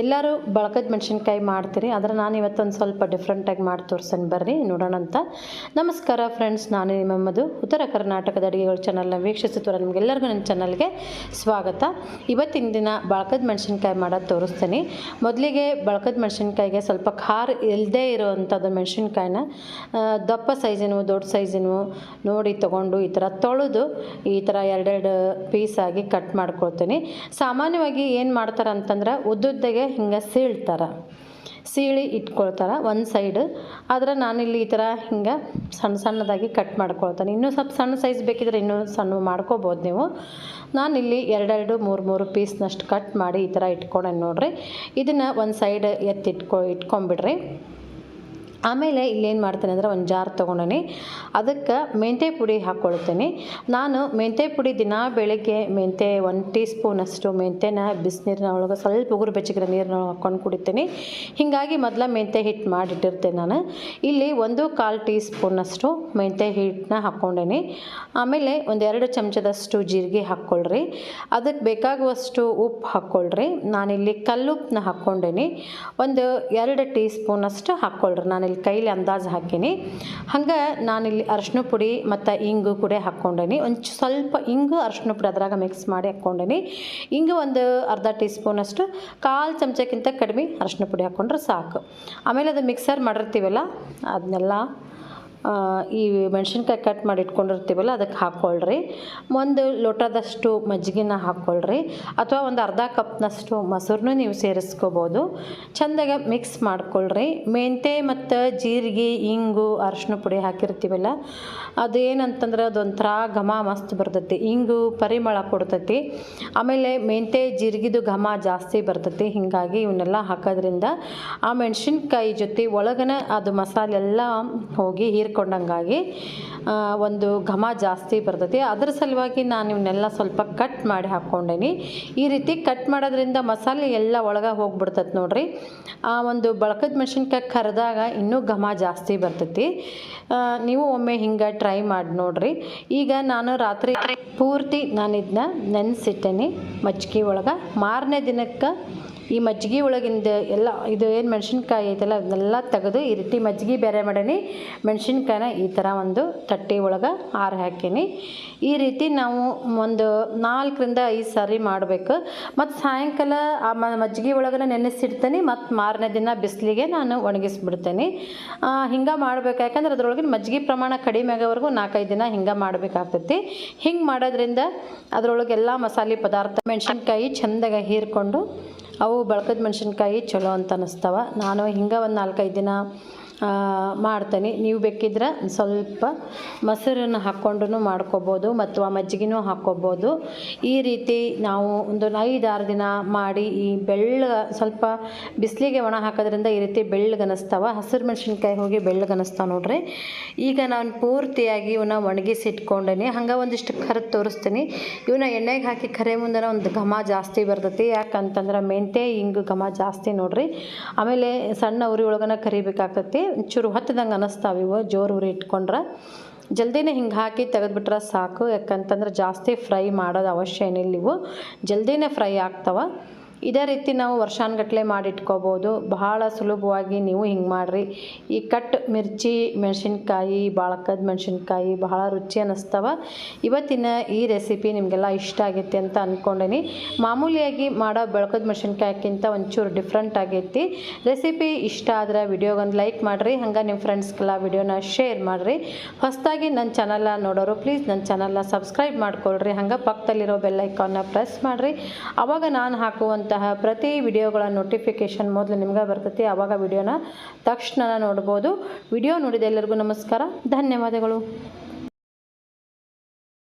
ಎಲ್ಲರೂ ಬಳಕದ ಮೆಣಸಿನ್ಕಾಯಿ ಮಾಡ್ತೀರಿ, ಆದರೆ ನಾನು ಇವತ್ತೊಂದು ಸ್ವಲ್ಪ ಡಿಫ್ರೆಂಟಾಗಿ ಮಾಡಿ ತೋರಿಸ್ತೀನಿ ಬರ್ರಿ, ನೋಡೋಣ ಅಂತ. ನಮಸ್ಕಾರ ಫ್ರೆಂಡ್ಸ್ ನಾನು ನಿಮ್ಮದು ಉತ್ತರ ಕರ್ನಾಟಕದ ಅಡುಗೆಗಳು ಚಾನಲ್ನ ವೀಕ್ಷಿಸುತ್ತಿರೋ ನಿಮಗೆಲ್ಲರಿಗೂ ನನ್ನ ಚಾನಲ್ಗೆ ಸ್ವಾಗತ. ಇವತ್ತಿನ ದಿನ ಬಳಕದ ಮೆಣಸಿನ್ಕಾಯಿ ಮಾಡೋದು ತೋರಿಸ್ತೀನಿ. ಮೊದಲಿಗೆ ಬಳಕದ ಮೆಣಸಿನ್ಕಾಯಿಗೆ ಸ್ವಲ್ಪ ಖಾರ ಇಲ್ಲದೇ ಇರೋವಂಥದ್ದು ಮೆಣಸಿನ್ಕಾಯಿನ ದಪ್ಪ ಸೈಜಿನವು ದೊಡ್ಡ ಸೈಜಿನವು ನೋಡಿ ತೊಗೊಂಡು ಈ ಥರ ತೊಳೆದು ಈ ಥರ ಎರಡೆರಡು ಪೀಸಾಗಿ ಕಟ್ ಮಾಡ್ಕೊಳ್ತೀನಿ. ಸಾಮಾನ್ಯವಾಗಿ ಏನು ಮಾಡ್ತಾರೆ ಅಂತಂದ್ರೆ ಉದ್ದುದ್ದಗೆ ಹಿಂಗೆ ಸೀಳ್ತಾರೆ. ಸೀಳಿ ಇಟ್ಕೊಳ್ತಾರೆ ಒಂದು ಸೈಡ್ ಆದರೆ ನಾನಿಲ್ಲಿ ಈ ಥರ ಹಿಂಗೆ ಸಣ್ಣ ಸಣ್ಣದಾಗಿ ಕಟ್ ಮಾಡ್ಕೊಳ್ತಾನೆ. ಇನ್ನೂ ಸ್ವಲ್ಪ ಸಣ್ಣ ಸೈಜ್ ಬೇಕಿದ್ರೆ ಇನ್ನೂ ಸಣ್ಣ ಮಾಡ್ಕೋಬೋದು ನೀವು. ನಾನಿಲ್ಲಿ ಎರಡೆರಡು, ಮೂರು ಮೂರು ಪೀಸ್ನಷ್ಟು ಕಟ್ ಮಾಡಿ ಈ ಥರ ಇಟ್ಕೊಂಡೆ ನೋಡಿರಿ. ಇದನ್ನು ಒಂದು ಸೈಡ್ ಎತ್ತಿಟ್ಕೊ ಇಟ್ಕೊಂಬಿಡ್ರಿ ಆಮೇಲೆ ಇಲ್ಲೇನು ಮಾಡ್ತೇನೆ ಅಂದರೆ ಒಂದು ಜಾರ್ ತೊಗೊಂಡೇನಿ. ಅದಕ್ಕೆ ಮೆಂತ್ಯ ಪುಡಿ ಹಾಕ್ಕೊಳ್ತೇನೆ ನಾನು ಮೆಂತ್ಯ ಪುಡಿ ದಿನ ಬೆಳಗ್ಗೆ ಮೆಂತ್ಯ ಒಂದು ಟೀ ಸ್ಪೂನಷ್ಟು ಮೆಂತ್ಯನ ಬಿಸಿನೀರಿನ ಒಳಗೆ ಸ್ವಲ್ಪ ಉಗುರು ಬೆಚ್ಚಗಿರೋ ನೀರಿನ ಹಾಕ್ಕೊಂಡು ಕುಡಿತೀನಿ. ಹೀಗಾಗಿ ಮೊದಲ ಮೆಂತ್ಯ ಹಿಟ್ಟು ಮಾಡಿಟ್ಟಿರ್ತೇನೆ ನಾನು. ಇಲ್ಲಿ ಒಂದು ಕಾಲು ಟೀ ಸ್ಪೂನಷ್ಟು ಮೆಂತ್ಯ ಹಿಟ್ಟನ್ನ ಹಾಕ್ಕೊಂಡೇನಿ ಆಮೇಲೆ ಒಂದೆರಡು ಚಮಚದಷ್ಟು ಜೀರಿಗೆ ಹಾಕ್ಕೊಳ್ರಿ ಅದಕ್ಕೆ ಬೇಕಾಗುವಷ್ಟು ಉಪ್ಪು ಹಾಕ್ಕೊಳ್ರಿ ನಾನಿಲ್ಲಿ ಕಲ್ಲುಪ್ಪನ್ನ ಹಾಕ್ಕೊಂಡೇನಿ ಒಂದು ಎರಡು ಟೀ ಸ್ಪೂನಷ್ಟು ಹಾಕ್ಕೊಳ್ರಿ ನಾನಿಲ್ಲಿ ಕೈಲಿ ಅಂದಾಜು ಹಾಕೀನಿ. ಹಂಗೆ ನಾನಿಲ್ಲಿ ಅರಶಿನ ಪುಡಿ ಮತ್ತು ಇಂಗು ಕೂಡ ಹಾಕ್ಕೊಂಡೇನಿ. ಒಂದು ಸ್ವಲ್ಪ ಇಂಗು ಅರಶಿನ ಪುಡಿ ಅದ್ರಾಗ ಮಿಕ್ಸ್ ಮಾಡಿ ಹಾಕ್ಕೊಂಡೇನಿ. ಇಂಗು ಒಂದು ಅರ್ಧ ಟೀ ಸ್ಪೂನಷ್ಟು ಕಾಲು ಚಮಚಕ್ಕಿಂತ ಕಡಿಮೆ ಅರಶಿನ ಪುಡಿ ಹಾಕ್ಕೊಂಡ್ರೆ ಸಾಕು. ಆಮೇಲೆ ಅದು ಮಿಕ್ಸರ್ ಮಾಡಿರ್ತೀವಲ್ಲ ಅದನ್ನೆಲ್ಲ ಈ ಮೆಣಸಿನ್ಕಾಯಿ ಕಟ್ ಮಾಡಿ ಇಟ್ಕೊಂಡಿರ್ತೀವಲ್ಲ, ಅದಕ್ಕೆ ಹಾಕ್ಕೊಳ್ರಿ. ಒಂದು ಲೋಟದಷ್ಟು ಮಜ್ಜಿಗೆನ ಹಾಕ್ಕೊಳ್ರಿ. ಅಥವಾ ಒಂದು ಅರ್ಧ ಕಪ್ನಷ್ಟು ಮೊಸರನ್ನು ನೀವು ಸೇರಿಸ್ಕೋಬೋದು. ಚೆಂದಾಗ ಮಿಕ್ಸ್ ಮಾಡ್ಕೊಳ್ರಿ. ಮೆಂತೆ ಮತ್ತು ಜೀರಿಗೆ, ಇಂಗು ಅರಶಿನ ಪುಡಿ ಹಾಕಿರ್ತೀವಲ್ಲ, ಅದೇನಂತಂದ್ರೆ ಅದೊಂಥರ ಘಮ ಮಸ್ತ್ ಬರ್ತೈತಿ. ಇಂಗು ಪರಿಮಳ ಕೊಡ್ತೈತಿ. ಆಮೇಲೆ ಮೆಂತೆ ಜೀರಿಗೆದು ಘಮ ಜಾಸ್ತಿ ಬರ್ತೈತಿ. ಹೀಗಾಗಿ ಇವನ್ನೆಲ್ಲ ಹಾಕೋದ್ರಿಂದ ಆ ಮೆಣಸಿನ್ಕಾಯಿ ಜೊತೆ ಒಳಗನ ಅದು ಮಸಾಲೆ ಹೋಗಿ ಹೋಗಿ ಹೀರ್ಕೊಂಡಂಗಾಗಿ ಆ, ಒಂದು ಘಮ ಜಾಸ್ತಿ ಬರ್ತೈತಿ. ಅದ್ರ ಸಲುವಾಗಿ ನಾನು ಇವನ್ನೆಲ್ಲ ಸ್ವಲ್ಪ ಕಟ್ ಮಾಡಿ ಹಾಕ್ಕೊಂಡೇನಿ. ಈ ರೀತಿ ಕಟ್ ಮಾಡೋದ್ರಿಂದ ಮಸಾಲೆ ಎಲ್ಲ ಒಳಗೆ ಹೋಗ್ಬಿಡ್ತೈತೆ ನೋಡ್ರಿ. ಆ ಒಂದು ಬಳಕದ ಮೆಣಸಿನ್ಕಾಯಿ ಕರೆದಾಗ ಇನ್ನೂ ಘಮ ಜಾಸ್ತಿ ಬರ್ತೈತಿ. ನೀವು ಒಮ್ಮೆ ಹಿಂಗೆ ಟ್ರೈ ಮಾಡಿ ನೋಡ್ರಿ. ಈಗ ನಾನು ರಾತ್ರಿ ಪೂರ್ತಿ ನಾನು ಇದನ್ನ ನೆನೆಸಿಟ್ಟೇನಿ ಮಜ್ಜಿಗೆ ಒಳಗೆ. ಮಾರನೇ ದಿನಕ್ಕೆ ಈ ಮಜ್ಜಿಗೆ ಒಳಗಿಂದ ಎಲ್ಲ, ಇದು ಏನು ಮೆಣಸಿನ್ಕಾಯಿ ಐತಲ್ಲ, ಅದನ್ನೆಲ್ಲ ತೆಗೆದು ಈ ರೀತಿ ಮಜ್ಜಿಗೆ ಬೇರೆ ಮಾಡೀನಿ ಮೆಣಸಿನ್ಕಾಯಿನ ಈ ಥರ ಒಂದು ತಟ್ಟೆ ಒಳಗೆ ಆರು ಹಾಕೀನಿ. ಈ ರೀತಿ ನಾವು ಒಂದು ನಾಲ್ಕರಿಂದ ಐದು ಸಾರಿ ಮಾಡಬೇಕು. ಮತ್ತು ಸಾಯಂಕಾಲ ಆ ಮಜ್ಜಿಗೆ ಒಳಗನೆ ನೆನೆಸಿಡ್ತೇನೆ, ಮತ್ತು ಮಾರನೇ ದಿನ ಬಿಸಿಲಿಗೆ ನಾನು ಒಣಗಿಸ್ಬಿಡ್ತೇನೆ. ಹಿಂಗೆ ಮಾಡ್ಬೇಕು. ಯಾಕಂದ್ರೆ ಅದ್ರೊಳಗಿನ ಮಜ್ಜಿಗೆ ಪ್ರಮಾಣ ಕಡಿಮೆ ಆಗೋವರೆಗೂ ನಾಲ್ಕೈದು ದಿನ ಹಿಂಗೆ ಮಾಡಬೇಕಾಗ್ತೈತಿ. ಹಿಂಗೆ ಮಾಡೋದ್ರಿಂದ ಅದರೊಳಗೆಲ್ಲ ಮಸಾಲೆ ಪದಾರ್ಥ, ಮೆಣಸಿನ್ಕಾಯಿ ಚೆಂದಾಗ ಹೀರ್ಕೊಂಡು ಅವು ಬಳಕದ ಮೆಣಸಿನ್ಕಾಯಿ ಚಲೋ ಅಂತ ಅನ್ನಿಸ್ತಾವ ನಾನು ಹಿಂಗೆ ಒಂದು ನಾಲ್ಕೈದು ದಿನ ಮಾಡ್ತೀನಿ. ನೀವು ಬೇಕಿದ್ರೆ ಸ್ವಲ್ಪ ಮೊಸರನ್ನು ಹಾಕ್ಕೊಂಡು ಮಾಡ್ಕೋಬೋದು ಮತ್ತು ಆ ಮಜ್ಜಿಗೆನೂ ಹಾಕ್ಕೊಬೋದು. ಈ ರೀತಿ ನಾವು ಒಂದು ಐದಾರು ದಿನ ಮಾಡಿ ಈ ಬೆಳ್ಳ, ಸ್ವಲ್ಪ ಬಿಸಿಲಿಗೆ ಒಣ ಹಾಕೋದ್ರಿಂದ ಈ ರೀತಿ ಬೆಳ್ಳಗನಿಸ್ತಾವ ಹಸಿರು ಮೆಣಸಿನ್ಕಾಯಿ ಹೋಗಿ ಬೆಳ್ಳಗನಿಸ್ತಾವ ನೋಡ್ರಿ. ಈಗ ನಾನು ಪೂರ್ತಿಯಾಗಿ ಇವನ್ನ ಒಣಗಿಸಿ ಇಟ್ಕೊಂಡೇನಿ ಹಂಗೆ ಒಂದಿಷ್ಟು ಕರೆದು ತೋರಿಸ್ತೀನಿ. ಇವನ್ನ ಎಣ್ಣೆಗೆ ಹಾಕಿ ಕರೆ ಮುಂದೆ ಒಂದು ಘಮ ಜಾಸ್ತಿ ಬರ್ತೈತಿ. ಯಾಕಂತಂದ್ರೆ ಮೆಂತೆ ಹಿಂಗೆ ಘಮ ಜಾಸ್ತಿ ನೋಡ್ರಿ. ಆಮೇಲೆ ಸಣ್ಣ ಉರಿ ಒಳಗನ ಕರಿಬೇಕಾಗ್ತೈತಿ ಚೂರು ಹೊತ್ತದಂಗೆ ಅನ್ನಿಸ್ತಾವೆ ಇವು, ಜೋರು ಉರಿ ಇಟ್ಕೊಂಡ್ರೆ. ಜಲ್ದಿನೇ ಹಿಂಗೆ ಹಾಕಿ ತೆಗೆದುಬಿಟ್ರೆ ಸಾಕು, ಯಾಕಂತಂದ್ರೆ ಜಾಸ್ತಿ ಫ್ರೈ ಮಾಡೋದು ಅವಶ್ಯ ಏನಿಲ್ಲ ಇವು. ಜಲ್ದಿನೇ ಫ್ರೈ ಆಗ್ತಾವ. ಇದೇ ರೀತಿ ನಾವು ವರ್ಷಾನುಗಟ್ಲೆ ಮಾಡಿಟ್ಕೋಬೋದು. ಬಹಳ ಸುಲಭವಾಗಿ ನೀವು ಹಿಂಗೆ ಮಾಡಿರಿ. ಈ ಕಟ್ ಮಿರ್ಚಿ, ಮೆಣಸಿನ್ಕಾಯಿ ಬಾಳಕದ ಮೆಣಸಿನ್ಕಾಯಿ ಬಹಳ ರುಚಿ ಅನ್ನಿಸ್ತವ ಇವತ್ತಿನ ಈ ರೆಸಿಪಿ ನಿಮಗೆಲ್ಲ ಇಷ್ಟ ಆಗೈತಿ ಅಂತ ಅಂದ್ಕೊಂಡೇನಿ ಮಾಮೂಲಿಯಾಗಿ ಮಾಡೋ ಬೆಳಕದ ಮೆಣಸಿನ್ಕಾಯಕ್ಕಿಂತ ಒಂಚೂರು ಡಿಫ್ರೆಂಟ್ ಆಗೈತಿ. ರೆಸಿಪಿ ಇಷ್ಟ ಆದರೆ ವಿಡಿಯೋಗೊಂದು ಲೈಕ್ ಮಾಡಿರಿ. ಹಂಗೆ ನಿಮ್ಮ ಫ್ರೆಂಡ್ಸ್ಗೆಲ್ಲ ವಿಡಿಯೋನ ಶೇರ್ ಮಾಡಿರಿ. ಹೊಸದಾಗಿ ನನ್ನ ಚಾನಲ್ನ ನೋಡೋರು ಪ್ಲೀಸ್ ನನ್ನ ಚಾನಲ್ನ ಸಬ್ಸ್ಕ್ರೈಬ್ ಮಾಡ್ಕೊಳ್ರಿ. ಹಂಗೆ ಪಕ್ಕದಲ್ಲಿರೋ ಬೆಲ್ ಐಕಾನ್ನ ಪ್ರೆಸ್ ಮಾಡಿರಿ. ಆವಾಗ ನಾನು ಹಾಕುವಂತಹ ಪ್ರತಿ ವಿಡಿಯೋಗಳ ನೋಟಿಫಿಕೇಷನ್ ಮೊದಲು ನಿಮ್ಗೆ ಬರ್ತೈತಿ ಆವಾಗ ವಿಡಿಯೋನ ತಕ್ಷಣ ನೋಡ್ಬೋದು. ವಿಡಿಯೋ ನೋಡಿದ ಎಲ್ಲರಿಗೂ ನಮಸ್ಕಾರ, ಧನ್ಯವಾದಗಳು.